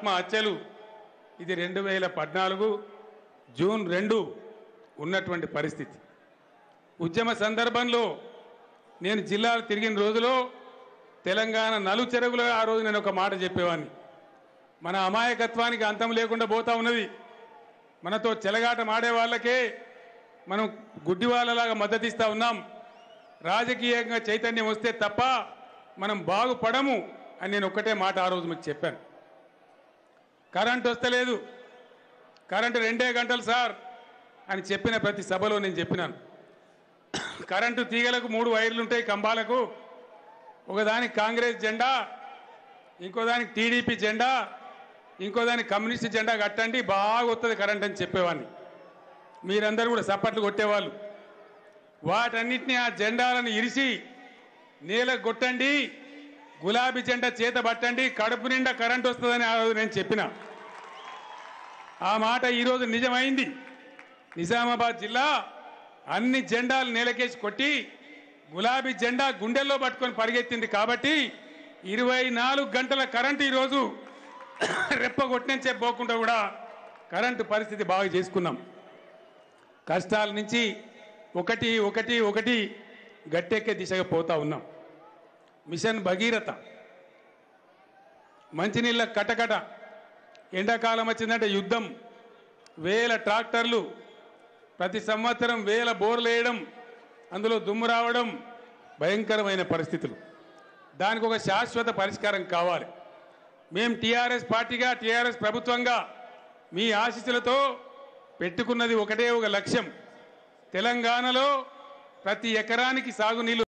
ఆత్మహత్యలు. ఇది రెండు వేల పద్నాలుగు జూన్ రెండు ఉన్నటువంటి పరిస్థితి. ఉద్యమ సందర్భంలో నేను జిల్లాలు తిరిగిన రోజులో తెలంగాణ నలుచెరుగులో ఆ రోజు నేను ఒక మాట చెప్పేవాడిని మన అమాయకత్వానికి అంతం లేకుండా పోతా ఉన్నది. మనతో చెలగాట మాడే వాళ్ళకే మనం గుడ్డి వాళ్ళలాగా మద్దతిస్తూ ఉన్నాం. రాజకీయంగా చైతన్యం వస్తే తప్ప మనం బాగుపడము అని నేను ఒక్కటే మాట ఆ రోజు మీకు చెప్పాను. కరెంట్ వస్తలేదు కరెంటు రెండే గంటలు సార్ అని చెప్పిన ప్రతి సభలో నేను చెప్పినాను. కరెంటు తీగలకు మూడు వైర్లు ఉంటాయి కంబాలకు. ఒకదానికి కాంగ్రెస్ జెండా ఇంకోదానికి టీడీపీ జెండా ఇంకోదానికి కమ్యూనిస్ట్ జెండా కట్టండి బాగా వస్తుంది కరెంట్ అని చెప్పేవాడిని. మీరందరూ కూడా సప్పట్లు కొట్టేవాళ్ళు. వాటన్నిటిని ఆ జెండాలను ఇరిసి నేలకు కొట్టండి. గులాబీ జెండా చేత పట్టండి కడుపు నిండా కరెంట్ వస్తుందని ఆ రోజు నేను చెప్పిన. ఆ మాట ఈరోజు నిజమైంది. నిజామాబాద్ జిల్లా అన్ని జెండాలు నేలకేసి కొట్టి గులాబీ జెండా గుండెల్లో పట్టుకొని పరిగెత్తింది కాబట్టి ఇరవై నాలుగు గంటల కరెంటు ఈరోజు రెప్ప కొట్టించే పోకుండా కూడా కరెంటు పరిస్థితి బాగా చేసుకున్నాం. కష్టాల నుంచి ఒకటి ఒకటి ఒకటి గట్టెక్కే దిశగా పోతా ఉన్నాం. మిషన్ భగీరథ. మంచినీళ్ళ కటకట. ఎండాకాలం వచ్చిందంటే యుద్ధం. వేల ట్రాక్టర్లు. ప్రతి సంవత్సరం వేల బోర్లు వేయడం. అందులో దుమ్ము రావడం. భయంకరమైన పరిస్థితులు. దానికి ఒక శాశ్వత పరిష్కారం కావాలి. మేము టీఆర్ఎస్ పార్టీగా టీఆర్ఎస్ ప్రభుత్వంగా మీ ఆశీస్సులతో పెట్టుకున్నది ఒకటే ఒక లక్ష్యం. తెలంగాణలో ప్రతి ఎకరానికి సాగునీళ్ళు